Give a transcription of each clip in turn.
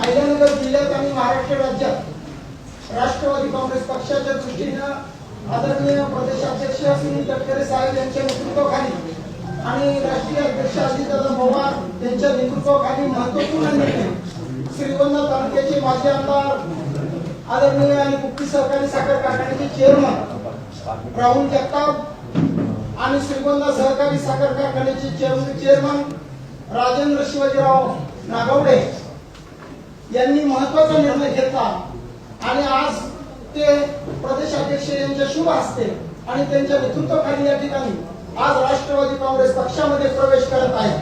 अहमदनगर जिल्ह्यात आणि महाराष्ट्र राज्यात राष्ट्रवादी काँग्रेस पक्षाच्या दृष्टीनं आदरणीय प्रदेशाध्यक्ष सुनील तटकरे साहेब यांच्या नेतृत्वाखाली आणि राष्ट्रीय अध्यक्ष अजितदादा पवार यांच्या नेतृत्वाखाली महत्त्वपूर्ण निर्णय श्रीगोंदा तालुक्याचे माजी आमदार आदरणीय आणि मुक्ती सहकारी साखर कारखान्याचे चेअरमन राहुल जगताप आणि श्रीगोंदा सहकारी साखर कारखान्याचे चेअरमन चेअरमन राजेंद्र शिवाजीराव नागवडे यांनी महत्त्वाचा निर्णय घेतला. आणि आज ते प्रदेशाध्यक्ष यांच्या शुभ असते आणि त्यांच्या नेतृत्वाखाली या ठिकाणी आज राष्ट्रवादी काँग्रेस पक्षामध्ये प्रवेश करत आहे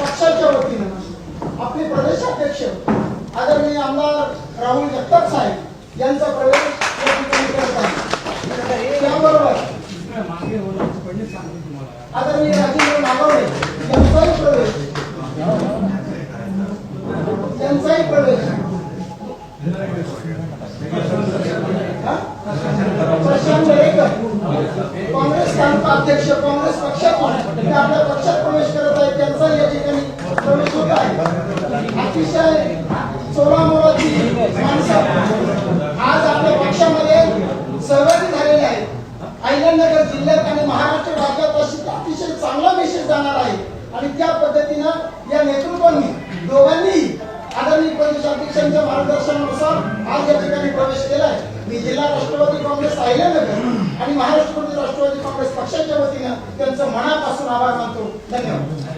पक्षाच्या वतीनं आपले प्रदेशाध्यक्ष आदरणीय आमदार राहुल जगताप साहेब यांचा प्रवेश या ठिकाणी करत आहे त्याबरोबर आदरणीय राजेंद्र नागवडे यांचाही प्रवेश. त्यांचाही प्रवेश. प्रशांत दरेकर काँग्रेस तालुका अध्यक्ष काँग्रेस पक्षातून ते आपल्या पक्षात प्रवेश करत आहेत त्यांचा या ठिकाणी प्रवेश होत आहे. अतिशय चोरामोराची माणसं. आज आपल्या पक्षामध्ये सहभागी झालेले आहेत. अहिल्यानगर जिल्ह्यात आणि महाराष्ट्र राज्यात अशी अतिशय चांगला मेसेज जाणार आहे. आणि त्या पद्धतीनं या नेतृत्वांनी दोघांनी आदरणीय प्रदेशाध्यक्षांच्या मार्गदर्शनानुसार आज या ठिकाणी प्रवेश केलाय. मी जिल्हा राष्ट्रवादी काँग्रेस अहिल्यानगर आणि महाराष्ट्र प्रदेश राष्ट्रवादी काँग्रेस पक्षाच्या वतीनं त्यांचं मनापासून आभार मानतो. धन्यवाद.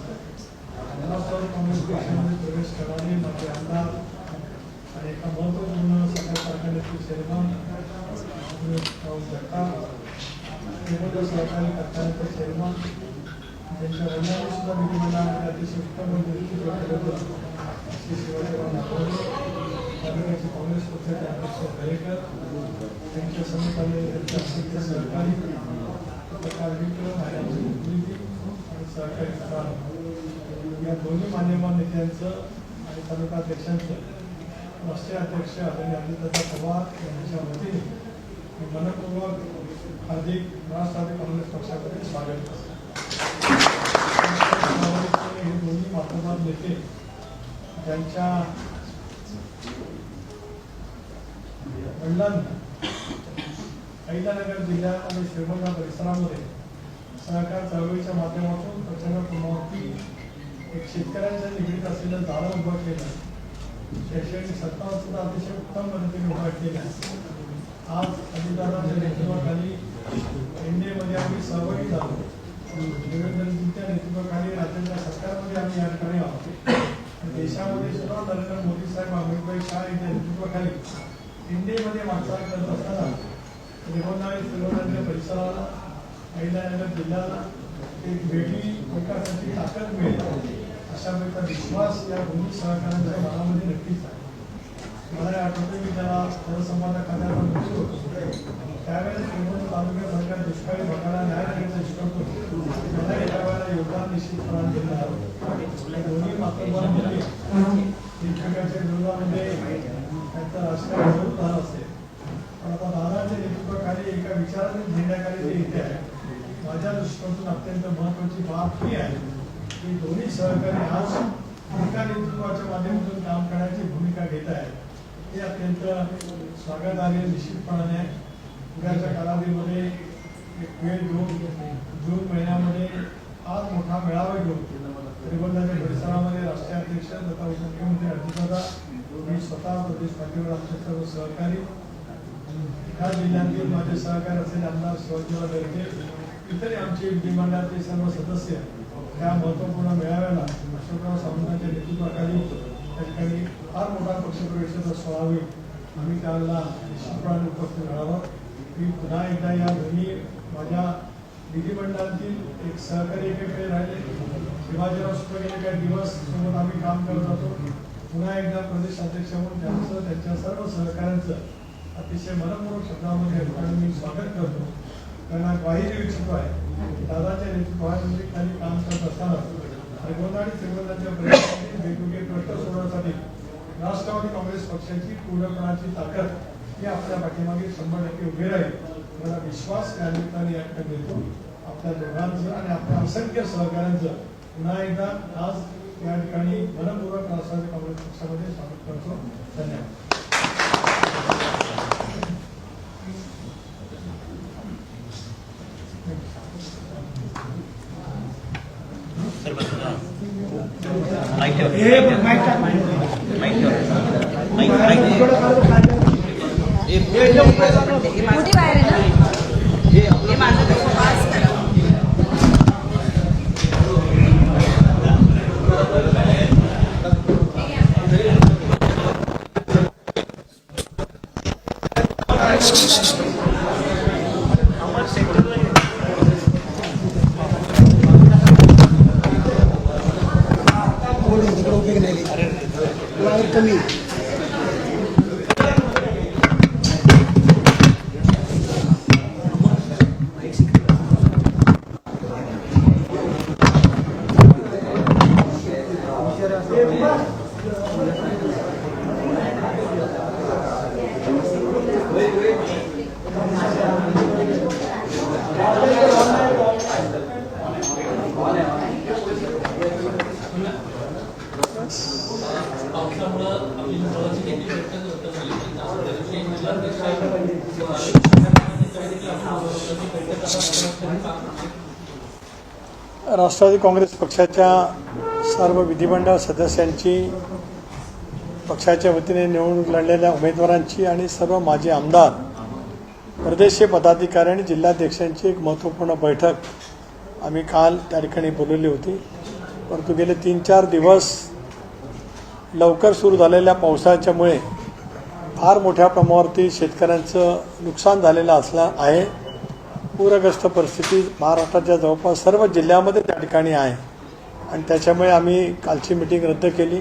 जगताप केंद्र सहकारी कारखान्याचे चेअरमन त्यांच्या वडिलांनी सुद्धा विधिमंडळामध्ये अतिशय उत्तम नेतृत्व केलं होतं श्री शिवाजीराव नागवडे तालुक्याचे काँग्रेस पक्षाचे अध्यक्ष दरेकर त्यांच्या समेत आलेले त्यांच्या अतिशय सहकारी पत्रकार मित्र माझ्याची प्रतिनिधी आणि सहकारी करार या दोन्ही मान्यवर नेत्यांचं आणि तालुका अध्यक्षांचं राष्ट्रीय अध्यक्ष आदरणीय अजितदादा पवार यांच्या वतीने मी मनपूर्वक हार्दिक राष्ट्रवादी काँग्रेस पक्षाकडे स्वागत करतो. हे दोन्ही मातृभाव नेते त्यांच्या वडिलांना अहिल्यानगर जिल्ह्यात आणि श्रीगोंदा परिसरामध्ये सहकार चळवळीच्या माध्यमातून प्रचंड प्रमाणावरती एक शेतकऱ्यांच्या निगडीत असलेल्या झाडं उभं केलं शैक्षणिक सत्ता सुद्धा अतिशय उत्तम पद्धतीने उभा केल्या आज अजितदादांच्या नेतृत्वाखाली एनडीएमध्ये आम्ही सहभागी झालो. देवेंद्रजींच्या नेतृत्वाखाली राज्याच्या सरकारमध्ये आम्ही या ठिकाणी आहोत. देशामध्ये सुद्धा नरेंद्र मोदी साहेब अमितभाई शाह यांच्या नेतृत्वाखाली एनडीएमध्ये वाटचाल करत असताना श्रीगोंदा आणि परिसराला अहिल्यानगर जिल्ह्याला एक वेगळी विकासाची ताकद मिळेल. अशा प्रकारचा विश्वास या दोन्ही सहकार्यांच्या मनामध्ये नक्कीच आहे. मला आठवतं मी त्याला जनसंवाद खात्यावर नोकरी होतो त्यावेळेस श्रीगोंदा सरकार दुष्काळी भागाला न्याय देण्याचा दृष्टिकोन मला एका वेळेला योगदान निश्चितपणाने दिलं. आहे दोन्ही मातृभावांमध्ये शिक्षकाच्या विरोधामध्ये त्यांचं राजकारण जरूर झाला असेल. पण आता दादाच्या नेतृत्वाखाली एका विचाराने घेण्याखाली ते इथे आहे माझ्या दृष्टिकोनातून अत्यंत महत्वाची बाब ही आहे. की दोन्ही सहकारी आज एका नेतृत्वाच्या माध्यमातून काम करण्याची भूमिका घेत आहेत हे अत्यंत स्वागतार्ह निश्चितपणाने आहे. उद्याच्या कालावधीमध्ये एक वेळ घेऊन जून महिन्यामध्ये आज मोठा मेळावा घेऊन श्रीगोंदाच्या परिसरामध्ये राष्ट्रीय अध्यक्ष तथा उपमुख्यमंत्री अजितदादा मी स्वतः प्रदेश पाठीवर आमचे सर्व सहकारी ह्या जिल्ह्यातील माझे सहकारी असलेले आमदार शिवाजीराव दर्गे इतरही आमचे विधिमंडळाचे सर्व सदस्य ह्या महत्त्वपूर्ण मेळाव्याला अशोकराव सावंतांच्या नेतृत्वाखाली त्या ठिकाणी फार मोठा पक्षप्रवेशाचा सोहळा होईल. आम्ही त्याला निश्चितपणाने उपस्थित राहावं. की पुन्हा एकदा या दोन्ही माझ्या विधिमंडळातील एक सहकारी एकीकडे राहिले. शिवाजीराव सुद्धा काही दिवस सोबत आम्ही काम करत होतो. पुन्हा एकदा प्रदेश अध्यक्ष म्हणून त्यांचं त्यांच्या सर्व सहकाऱ्यांचं अतिशय मनपूर्वक शब्दामध्ये मी स्वागत करतो. कारण हा ग्वाही देऊ आहे. की दादाच्या नेतृत्वाखाली खाली काम करत असताना आणि गोंधळी श्रीमंतांच्या प्रयत्नांनी वेगवेगळे प्रश्न सोडवण्यासाठी राष्ट्रवादी काँग्रेस पक्षाची पूर्णपणाची ताकद ही आपल्या पाठीमागे शंभर टक्के उभी राहील. मला विश्वास या निमित्ताने या ठिकाणी देतो. आपल्या दोघांचं आणि आपल्या असंख्य सहकाऱ्यांचं पुन्हा एकदा आज या ठिकाणी मनपूर्वक राष्ट्रवादी काँग्रेस पक्षामध्ये स्वागत करतो. धन्यवाद. मोठी बाहेर आहे ना? हे माझं कसं पास करा. ก็ राष्ट्रवादी काँग्रेस पक्षाच्या सर्व विधिमंडळ सदस्यांची पक्षाच्या वतीने निवडणूक लढलेल्या उमेदवारांची आणि सर्व माजी आमदार प्रदेशीय पदाधिकारी आणि जिल्हाध्यक्षांची एक महत्त्वपूर्ण बैठक आम्ही काल त्या ठिकाणी बोलवली होती. परंतु गेले तीन चार दिवस लवकर सुरू झालेल्या पावसाच्यामुळे फार मोठ्या प्रमाणावरती शेतकऱ्यांचं नुकसान झालेलं असलं आहे. पूरग्रस्त परिस्थिती महाराष्ट्राच्या जवळपास सर्व जिल्ह्यामध्ये त्या ठिकाणी आहे. आणि त्याच्यामुळे आम्ही कालची मिटिंग रद्द केली.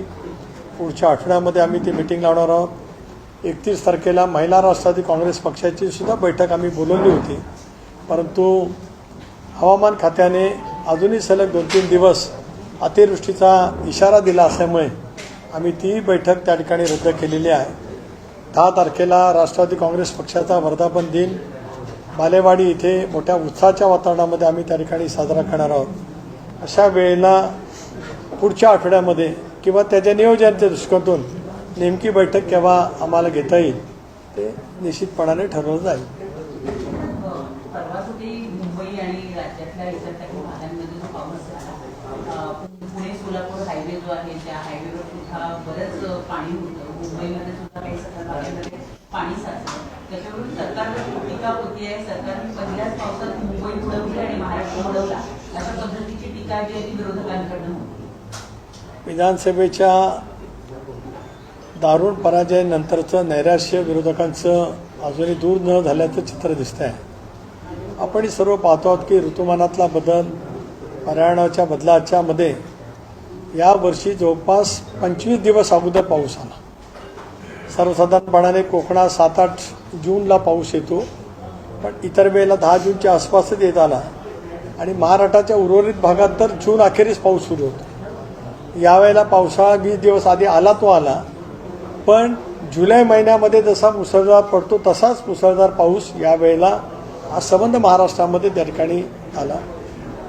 पुढच्या आठवड्यामध्ये आम्ही ती मिटिंग लावणार आहोत. एकतीस तारखेला महिला राष्ट्रवादी काँग्रेस पक्षाची सुद्धा बैठक आम्ही बोलवली होती. परंतु हवामान खात्याने अजूनही सलग दोन तीन दिवस अतिवृष्टीचा इशारा दिला असल्यामुळे आम्ही ती बैठक त्या ठिकाणी रद्द केलेली आहे. दहा तारखेला राष्ट्रवादी काँग्रेस पक्षाचा वर्धापन दिन. बालेवाडी इथे मोठ्या उत्साहाच्या वातावरणामध्ये आम्ही त्या ठिकाणी साजरा करणार आहोत. अशा वेळेला पुढच्या आठवड्यामध्ये किंवा त्याच्या नियोजनाच्या दृष्टिकोनातून नेमकी बैठक केव्हा आम्हाला घेता येईल ते निश्चितपणाने ठरवलं जाईल. पाणी त्याच्यावरून सरकारवर टीका होती आहे. सरकारने पहिल्याच पावसात मुंबई उडवली आणि महाराष्ट्र उडवला अशा पद्धतीची टीका जी आहे ती विरोधकांकडनं विधानसभेच्या दारुण पराजयानंतरचं नैराश्य विरोधकांचं अजूनही दूर न झाल्याचं चित्र दिसतंय. आहे आपण सर्व पाहतो आहोत की ऋतुमानातला बदल पर्यावरणाच्या बदलाच्यामध्ये यावर्षी जवळपास पंचवीस दिवस अगोदर पाऊस आला. सर्वसाधारणपणाने कोकणात सात आठ जूनला पाऊस येतो पण इतर वेळेला दहा जूनच्या आसपासच येत आला आणि महाराष्ट्राच्या उर्वरित भागात तर जून अखेरीस पाऊस सुरू होतो. यावेळेला पावसाळा वीस दिवस आधी आला तो आला पण जुलै महिन्यामध्ये जसा मुसळधार पडतो तसाच मुसळधार पाऊस यावेळेला हा संबंध महाराष्ट्रामध्ये त्या ठिकाणी आला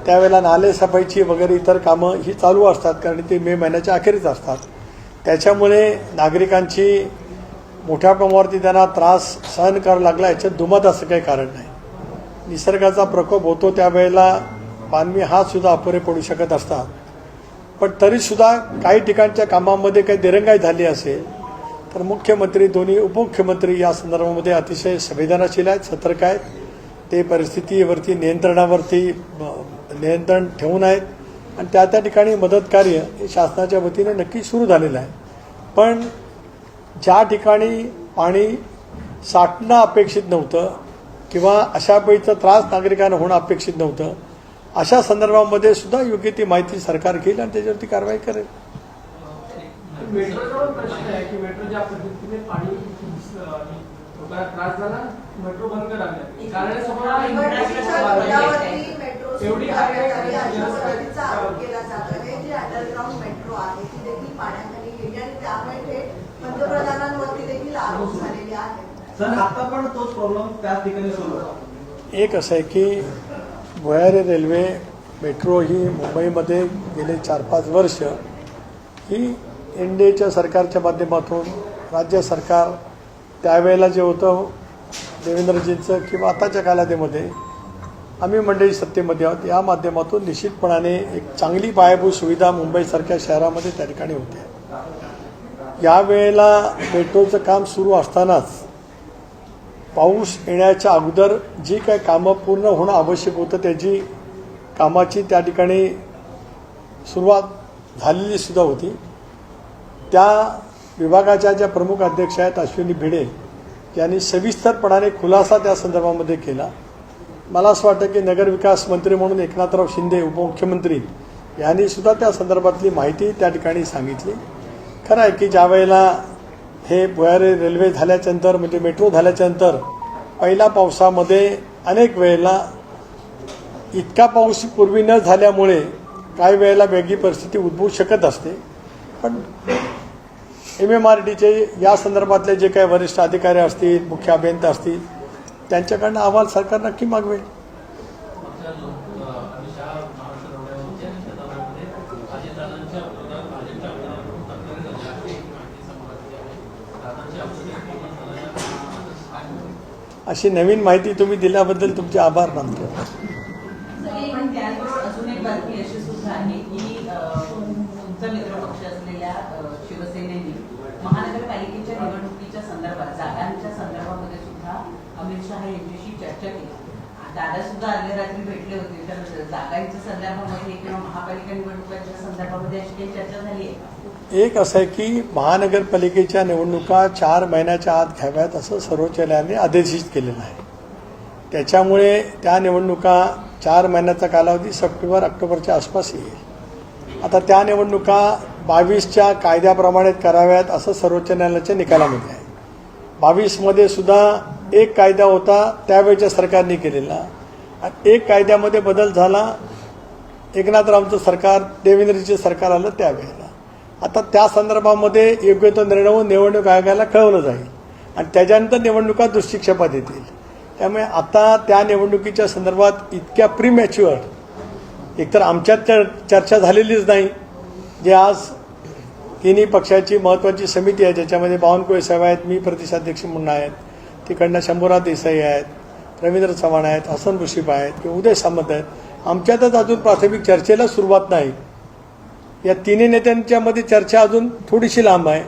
त्यावेळेला नाले सफाईची वगैरे इतर कामं ही चालू असतात कारण ते मे महिन्याच्या अखेरीच असतात. त्याच्यामुळे नागरिकांची मोठ्या प्रमाणावरती त्यांना त्रास सहन करावा लागला याच्यात दुमत असं काही कारण नाही. निसर्गाचा प्रकोप होतो त्यावेळेला मानवी हात सुद्धा अपुरे पडू शकत असतात. पण तरीसुद्धा काही ठिकाणच्या कामामध्ये काही दिरंगाई झाली असेल तर मुख्यमंत्री दोन्ही उपमुख्यमंत्री या संदर्भामध्ये अतिशय संवेदनाशील आहेत सतर्क आहेत. ते परिस्थितीवरती नियंत्रणावरती नियंत्रण ठेवून आहेत. आणि त्या त्या ठिकाणी मदत कार्य हे शासनाच्या वतीने नक्की सुरू झालेलं आहे. पण ज्या ठिकाणी पाणी साठणं अपेक्षित नव्हतं किंवा अशा पैचा त्रास नागरिकांना होणं अपेक्षित नव्हतं अशा संदर्भामध्ये सुद्धा योग्य ती माहिती सरकार घेईल आणि त्याच्यावरती कारवाई करेल. मेट्रोचा पण प्रश्न आहे की मेट्रो एक असं आहे की भुयारी रेल्वे मेट्रो ही मुंबईमध्ये गेले चार पाच वर्ष ही एन डी एच्या सरकारच्या माध्यमातून राज्य सरकार त्यावेळेला जे होतं देवेंद्रजींचं किंवा आताच्या कालावधीमध्ये आम्ही मंडळी सत्तेमध्ये आहोत या माध्यमातून निश्चितपणाने एक चांगली पायाभूत सुविधा मुंबईसारख्या शहरामध्ये त्या ठिकाणी होते. यावेळेला मेट्रोचं काम सुरू असतानाच पाऊस येण्याच्या अगोदर जी काय कामं पूर्ण होणं आवश्यक होतं त्याची कामाची त्या ठिकाणी सुरुवात झालेली सुद्धा होती. त्या विभागाच्या ज्या प्रमुख अध्यक्ष आहेत अश्विनी भिडे यांनी सविस्तरपणाने खुलासा त्या संदर्भामध्ये केला. मला असं वाटतं की नगरविकास मंत्री म्हणून एकनाथराव शिंदे उपमुख्यमंत्री यांनी सुद्धा त्या संदर्भातली माहिती त्या ठिकाणी सांगितली. खरं आहे की ज्या वेळेला हे भुयारी रेल्वे झाल्याच्यानंतर म्हणजे मेट्रो झाल्याच्यानंतर पहिल्या पावसामध्ये अनेक वेळेला इतका पाऊस पूर्वी न झाल्यामुळे काही वेळेला वेगळी परिस्थिती उद्भवू शकत असते. पण एम एम आर डीचे या संदर्भातले जे काही वरिष्ठ अधिकारी असतील मुख्य अभियंता असतील त्यांच्याकडनं अहवाल सरकार नक्की मागवेल. अशी नवीन माहिती तुम्ही दिल्याबद्दल तुमचे आभार मानतो. महानगरपालिकेच्या निवडणुकीच्या संदर्भात जागांच्या संदर्भामध्ये सुद्धा अमित शहा यांच्याशी चर्चा केली दादा सुद्धा अर्ध्या रात्री भेटले होते तर. जागांच्या संदर्भामध्ये किंवा महापालिका निवडणुकांच्या संदर्भामध्ये अशी काही चर्चा झाली आहे एक असं आहे की महानगरपालिकेच्या निवडणुका चार महिन्याच्या आत घ्याव्यात असं सर्वोच्च न्यायालयाने आदेशित केलेलं आहे. त्याच्यामुळे त्या निवडणुका चार महिन्याचा कालावधी सप्टेंबर ऑक्टोबरच्या आसपास येईल. आता त्या निवडणुका बावीसच्या कायद्याप्रमाणे कराव्यात असं सर्वोच्च न्यायालयाच्या निकालामध्ये आहे. बावीसमध्ये सुद्धा एक कायदा होता त्यावेळच्या सरकारने केलेला. एक कायद्यामध्ये बदल झाला. एकनाथरावचं सरकार देवेंद्रजीचं सरकार आलं त्यावेळेला. आता त्या संदर्भामध्ये योग्य तो निर्णय होऊन निवडणूक आयोगाला कळवलं जाईल. आणि त्याच्यानंतर निवडणुका दुष्शिक्षेपात येतील. त्यामुळे आता त्या निवडणुकीच्या संदर्भात इतक्या प्रीमॅच्युअर एकतर आमच्यात चर चर्चा झालेलीच नाही जे आज तिन्ही पक्षाची महत्त्वाची समिती आहे ज्याच्यामध्ये बावनकुळे साहेब आहेत मी प्रदेशाध्यक्ष म्हणून आहेत तिकडनं शंभूराज देसाई आहेत रवींद्र चव्हाण आहेत हसन मुशीफ आहेत किंवा उदय सामंत आहेत. आमच्यातच अजून प्राथमिक चर्चेला सुरुवात नाही. या तिन्ही नेत्यांच्यामध्ये चर्चा अजून थोडीशी लांब आहे.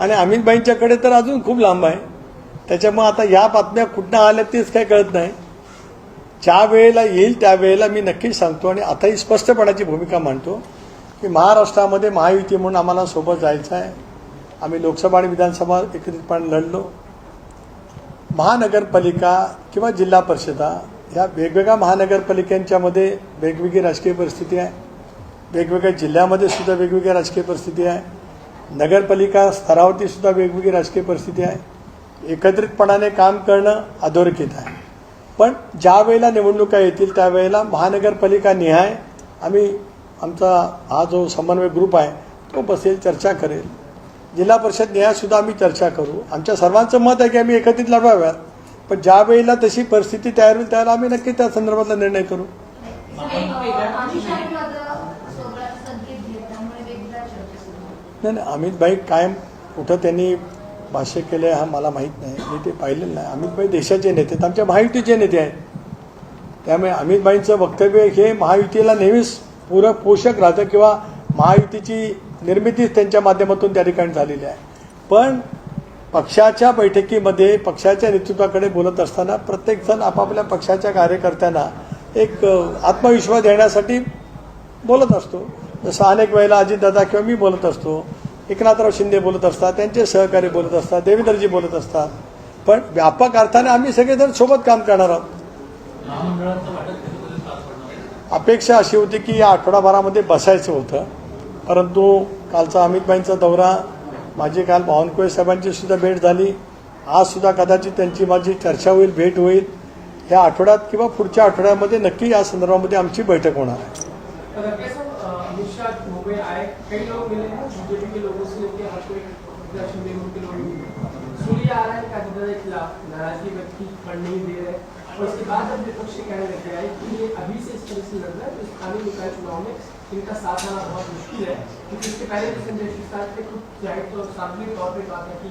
आणि अमितबाईंच्याकडे तर अजून खूप लांब आहे. त्याच्यामुळे आता या बातम्या कुठनं आल्या तेच काही कळत नाही. ज्या वेळेला येईल त्यावेळेला मी नक्कीच सांगतो आणि आताही स्पष्टपणाची भूमिका मांडतो की महाराष्ट्रामध्ये महायुती म्हणून आम्हाला सोबत जायचं आहे. आम्ही लोकसभा आणि विधानसभा एकत्रितपणे लढलो. महानगरपालिका किंवा जिल्हा परिषदा ह्या वेगवेगळ्या महानगरपालिकांच्यामध्ये वेगवेगळी राजकीय परिस्थिती आहे. वेगवेगळ्या जिल्ह्यामध्ये सुद्धा वेगवेगळी राजकीय परिस्थिती आहे. नगरपालिका स्तरावरती सुद्धा वेगवेगळी राजकीय परिस्थिती आहे. एकत्रितपणाने काम करणं अधोरेखित आहे. पण ज्या वेळेला निवडणुका येतील त्यावेळेला महानगरपालिका निहाय आम्ही आमचा हा जो समन्वय ग्रुप आहे तो बसेल चर्चा करेल. जिल्हा परिषद निहायसुद्धा आम्ही चर्चा करू. आमच्या सर्वांचं मत आहे की आम्ही एकत्रित लढवाव्यात. पण ज्या वेळेला तशी परिस्थिती तयार होईल त्यावेळेला आम्ही नक्की त्या संदर्भातला निर्णय करू. नाही नाही अमितभाई कायम कुठं त्यांनी भाष्य केलं आहे हा मला माहीत नाही. मी ते पाहिलेलं नाही. अमितभाई देशाचे नेते आहेत. आमच्या महायुतीचे नेते आहेत. त्यामुळे अमितभाईंचं वक्तव्य हे महायुतीला नेहमीच पूरक पोषक राहतं किंवा महायुतीची निर्मितीच त्यांच्या माध्यमातून त्या ठिकाणी झालेली आहे. पण पक्षाच्या बैठकीमध्ये पक्षाच्या नेतृत्वाकडे बोलत असताना प्रत्येकजण आपापल्या पक्षाच्या कार्यकर्त्यांना एक आत्मविश्वास देण्यासाठी बोलत असतो. जसं अनेक वेळेला अजितदादा किंवा मी बोलत असतो एकनाथराव शिंदे बोलत असतात त्यांचे सहकारी बोलत असतात देवेंद्रजी बोलत असतात. पण व्यापक अर्थाने आम्ही सगळेजण सोबत काम करणार आहोत. अपेक्षा अशी होती की या आठवडाभरामध्ये बसायचं होतं. परंतु कालचा अमितभाईंचा दौरा माझी काल बावनकुळे साहेबांची सुद्धा भेट झाली. आज सुद्धा कदाचित त्यांची माझी चर्चा होईल भेट होईल. ह्या आठवड्यात किंवा पुढच्या आठवड्यामध्ये नक्की या संदर्भामध्ये आमची बैठक होणार आहे. आ रहा है काजदा दे रहे? और उसके बाद अब विपक्ष ये कहने लग गया है कि ये अभी से इस तरह से लड़ रहा है तो स्थानीय निकाय चुनाव में इनका साथ आना बहुत मुश्किल है, क्योंकि इसके पहले भी संजय शिवसाट ने खुद ज़ाहिर तौर सार्वजनिक तौर पर कहा था कि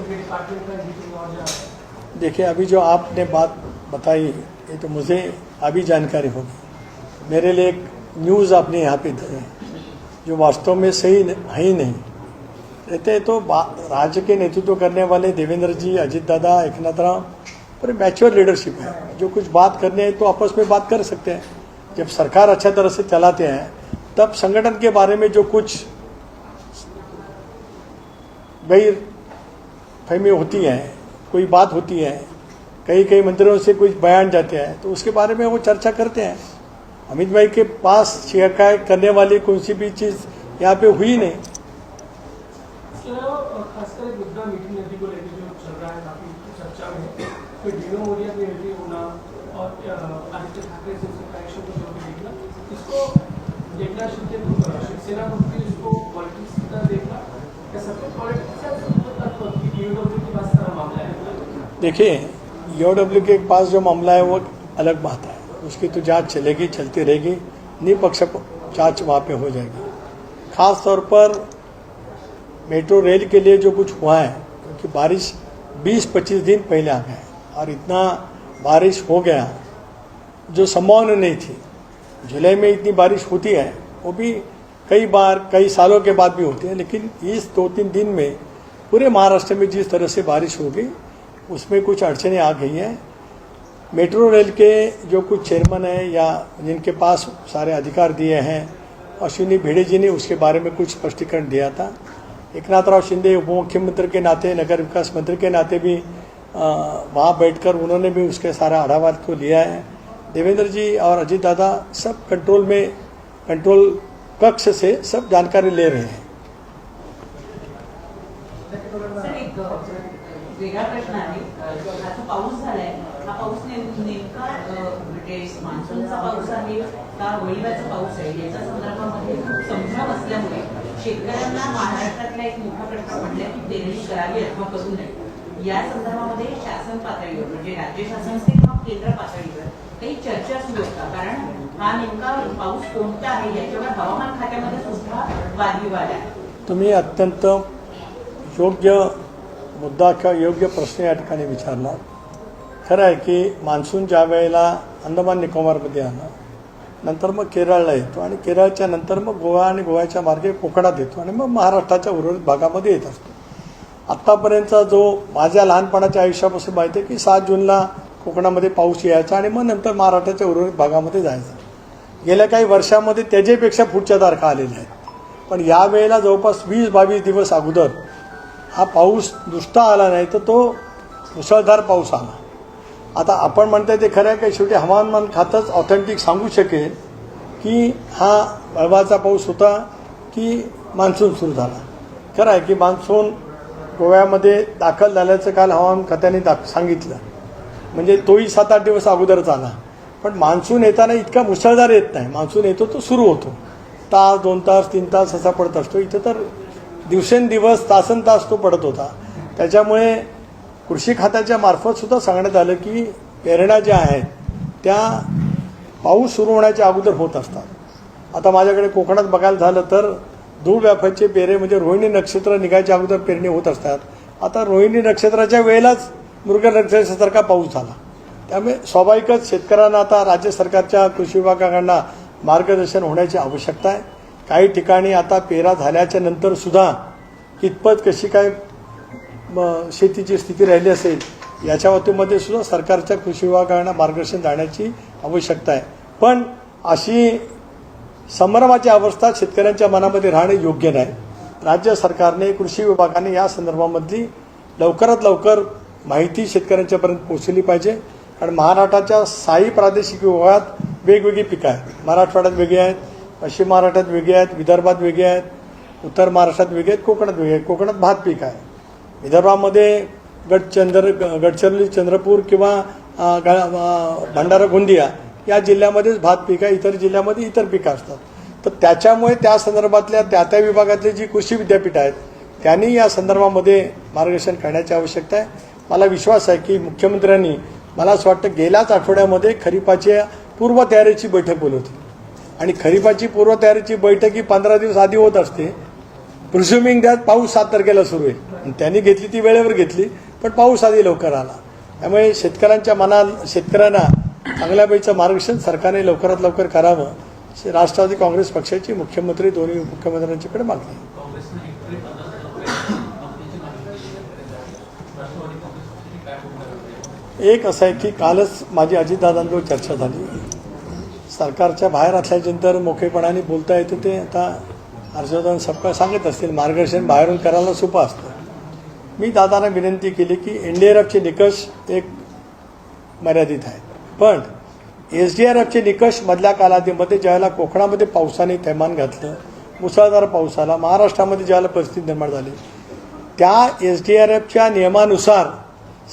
उनके डिपार्टमेंट का मीटिंग और जा है। देखिए, अभी जो आपने बात बताई, ये तो मुझे अभी जानकारी होगी। मेरे लिए एक न्यूज़ आपने यहाँ पे दी है, जो वास्तव में सही है ही नहीं। रहते तो राज्य के नेतृत्व करने वाले देवेंद्र जी, अजित दादा, एकनाथ राम पूरे मैच्योर लीडरशिप है। जो कुछ बात करने हैं तो आपस में बात कर सकते हैं। जब सरकार अच्छा तरह से चलाते हैं तब संगठन के बारे में जो कुछ गैर फहमी होती हैं, कोई बात होती है, कई कई मंत्रियों से कुछ बयान जाते हैं तो उसके बारे में वो चर्चा करते हैं। अमित भाई के पास शिकायत करने वाली कौन सी भी चीज़ यहाँ पे हुई नहीं। तो एकनाथ शिंदे शिवसेना पॉलिटिक्स देखना। सफ़ेद पॉलिटिक्स देखिए ईओडब्ल्यू के पास जो मामला है, वो अलग बात है। उसकी तो जाँच चलेगी, चलती रहेगी। निपक्ष जाँच वहाँ पे हो जाएगी। खास तौर पर मेट्रो रेल के लिए जो कुछ हुआ है, क्योंकि बारिश 20-25 दिन पहले आ गया और इतना बारिश हो गया, जो संभावना नहीं थी। जुलाई में इतनी बारिश होती है, वो भी कई बार, कई सालों के बाद भी होती है, लेकिन इस दो तीन दिन में पूरे महाराष्ट्र में जिस तरह से बारिश हो गई, उसमें कुछ अड़चनें आ गई हैं। मेट्रो रेल के जो कुछ चेयरमैन हैं या जिनके पास सारे अधिकार दिए हैं, अश्विनी भिड़े जी ने उसके बारे में कुछ स्पष्टीकरण दिया था। एकनाथराव शिंदे उप मुख्यमंत्री के नाते, नगर विकास मंत्री के नाते भी वहाँ बैठकर उन्होंने भी उसके सारा आढ़ावा को लिया है। देवेंद्र जी और अजीत दादा सब कंट्रोल में कंट्रोल कक्ष से सब जानकारी ले रहे हैं। वेगळा प्रश्न आहे. जो पाऊस झालाय. हा पाऊस नेमका म्हणजे मान्सूनचा पाऊस आहे का वळीवाचा पाऊस आहे? याच्या संदर्भामध्ये खूप संभ्रम असल्यामुळे शेतकऱ्यांना महाराष्ट्रातला एक मोठा प्रश्न म्हणलाय की पेरणी करावी अथवा करू नये. या संदर्भामध्ये शासन पातळीवर म्हणजे राज्य शासन असेल किंवा केंद्र पातळीवर काही चर्चा सुरू आहेत कारण हा नेमका पाऊस कोणता आहे याच्यावर हवामान खात्यामध्ये सुद्धा वादविवाद आहे. तुम्ही अत्यंत योग्य मुद्दा किंवा योग्य प्रश्न या ठिकाणी विचारला. खरं आहे की मान्सून ज्या वेळेला अंदमान निकोबारमध्ये आला नंतर मग केरळला येतो आणि केरळच्या नंतर मग गोवा आणि गोव्याच्या मार्गे कोकणात येतो आणि मग महाराष्ट्राच्या उर्वरित भागामध्ये येत असतो. आत्तापर्यंतचा जो माझ्या लहानपणाच्या आयुष्यापासून माहिती आहे की सात जूनला कोकणामध्ये पाऊस यायचा आणि मग नंतर महाराष्ट्राच्या उर्वरित भागामध्ये जायचं. गेल्या काही वर्षामध्ये त्याच्यापेक्षा पुढच्या तारखा आलेल्या आहेत. पण या वेळेला जवळपास वीस बावीस दिवस अगोदर हा पाऊस नुसता आला नाही तर तो मुसळधार पाऊस आला. आता आपण म्हणताय ते खरं आहे की शेवटी हवामान खातंच ऑथेंटिक सांगू शकेल की हा वळवाचा पाऊस होता की मान्सून सुरू झाला. खरं आहे की मान्सून गोव्यामध्ये दाखल झाल्याचं काल हवामान खात्याने दाख सांगितलं. म्हणजे तोही सात आठ दिवस अगोदरच आला. पण मान्सून येताना इतका मुसळधार येत नाही. मान्सून येतो तो सुरू होतो. तास दोन तास तीन तास असा पडत असतो. इथं तर दिवसेंदिवस तासन तास तो पडत होता. त्याच्यामुळे कृषी खात्याच्या मार्फतसुद्धा सांगण्यात आलं की पेरण्या ज्या आहेत त्या पाऊस सुरू होण्याच्या अगोदर होत असतात. आता माझ्याकडे कोकणात बघायला झालं तर धूळ व्यापाचे पेरे म्हणजे रोहिणी नक्षत्र निघायच्या अगोदर पेरणी होत असतात. आता रोहिणी नक्षत्राच्या वेळेलाच मृग नक्षत्रासारखा पाऊस झाला. त्यामुळे स्वाभाविकच शेतकऱ्यांना आता राज्य सरकारच्या कृषी विभागाकडनं मार्गदर्शन होण्याची आवश्यकता आहे. काही ठिकाणी आता पेरा झाल्याच्यानंतर सुद्धा कितपत कशी काय शेतीची स्थिती राहिली असेल याच्या वतीमध्ये सुद्धा सरकारच्या कृषी विभागांना मार्गदर्शन जाण्याची आवश्यकता आहे. पण अशी संभ्रमाची अवस्था शेतकऱ्यांच्या मनामध्ये राहणे योग्य नाही. राज्य सरकारने कृषी विभागाने या संदर्भामधली लवकरात लवकर माहिती शेतकऱ्यांच्यापर्यंत पोहोचली पाहिजे. कारण महाराष्ट्राच्या साई प्रादेशिक विभागात वेगवेगळी पिकं आहेत. मराठवाड्यात वेगळी आहेत पश्चिम महाराष्ट्रात वेगळी आहेत विदर्भात वेगळी आहेत उत्तर महाराष्ट्रात वेगळी आहेत कोकणात वेगळी आहेत. कोकणात भात पीक आहे. विदर्भामध्ये गडचंद्र गडचिरोली चंद्रपूर किंवा ग- भंडारा गोंदिया या जिल्ह्यामध्येच भात पिकं आहे इतर जिल्ह्यामध्ये इतर पिकं असतात. तर त्याच्यामुळे त्या संदर्भातल्या त्या त्या विभागातले जी कृषी विद्यापीठं आहेत त्यांनी या संदर्भामध्ये मार्गदर्शन करण्याची आवश्यकता आहे. मला विश्वास आहे की मुख्यमंत्र्यांनी मला असं वाटतं गेल्याच आठवड्यामध्ये खरीपाच्या पूर्वतयारीची बैठक बोलवली आणि खरीपाची पूर्वतयारीची बैठक ही पंधरा दिवस आधी होत असते. प्रिझ्युमिंग द्यात पाऊस सात तारखेला सुरू आहे. आणि त्यांनी घेतली ती वेळेवर घेतली पण पाऊस आधी लवकर आला. त्यामुळे शेतकऱ्यांच्या मनात शेतकऱ्यांना चांगल्यापैकीचं मार्गदर्शन सरकारने लवकरात लवकर करावं राष्ट्रवादी काँग्रेस पक्षाची मुख्यमंत्री दोन्ही मुख्यमंत्र्यांच्याकडे मागणी? एक असं आहे की कालच माझी अजितदादांजवळ चर्चा झाली. सरकारच्या बाहेर असल्याच्यानंतर मोकळेपणाने बोलता येतं ते आता हर्षवर्धन सबका सांगत असतील मार्गदर्शन बाहेरून करायला सोपं असतं. मी दादांना विनंती केली की एन डी आर एफचे निकष एक मर्यादित आहेत. पण एस डी आर एफचे निकष मधल्या कालावधीमध्ये ज्यावेळेला कोकणामध्ये पावसाने थैमान घातलं मुसळधार पाऊस आला महाराष्ट्रामध्ये ज्यावेळेला परिस्थिती निर्माण झाली त्या एस डी आर एफच्या नियमानुसार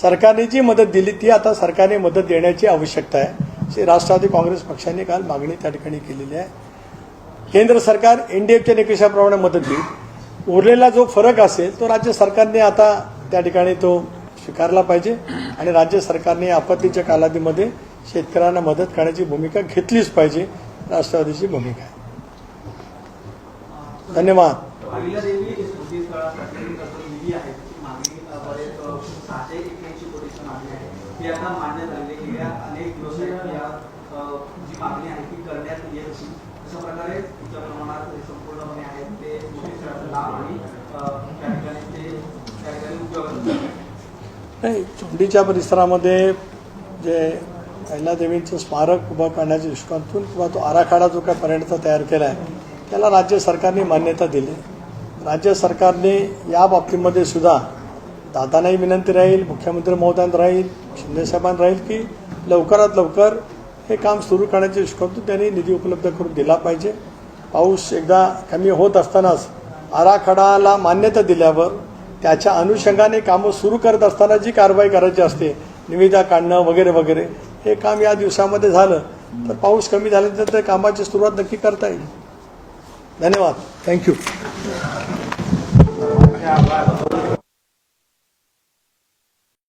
सरकारने जी मदत दिली ती आता सरकारने मदत देण्याची आवश्यकता आहे. श्री राष्ट्रवादी काँग्रेस पक्षाने काल मागणी त्या ठिकाणी केलेली आहे. केंद्र सरकार एन डी एफच्या निकषाप्रमाणे मदत देईल. उरलेला जो फरक असेल तो राज्य सरकारने आता त्या ठिकाणी तो स्वीकारला पाहिजे आणि राज्य सरकारने आपत्तीच्या कालावधीमध्ये शेतकऱ्यांना मदत करण्याची भूमिका घेतलीच पाहिजे. राष्ट्रवादीची भूमिका आहे. धन्यवाद. हे. नाही चोंडीच्या परिसरामध्ये जे अहिल्यादेवींचं स्मारक उभं करण्याच्या दृष्टिकोनातून किंवा तो आराखडा जो काय पर्यंत तयार केला आहे त्याला राज्य सरकारने मान्यता दिली. राज्य सरकारने या बाबतीमध्ये सुद्धा दादांनाही विनंती राहील मुख्यमंत्री महोदयांना राहील शिंदेसाहेबांना राहील की लवकरात लवकर हे काम सुरू करण्याच्या दृष्टिकोनातून त्यांनी निधी उपलब्ध करून दिला पाहिजे. पाऊस एकदा कमी होत असतानाच आराखडाला मान्यता दिल्यावर त्याच्या अनुषंगाने कामं सुरू करत असताना जी कारवाई करायची असते निविदा काढणं वगैरे वगैरे हे काम या दिवसामध्ये झालं. तर पाऊस कमी झाल्यानंतर त्या कामाची सुरुवात नक्की करता येईल. धन्यवाद. थँक्यू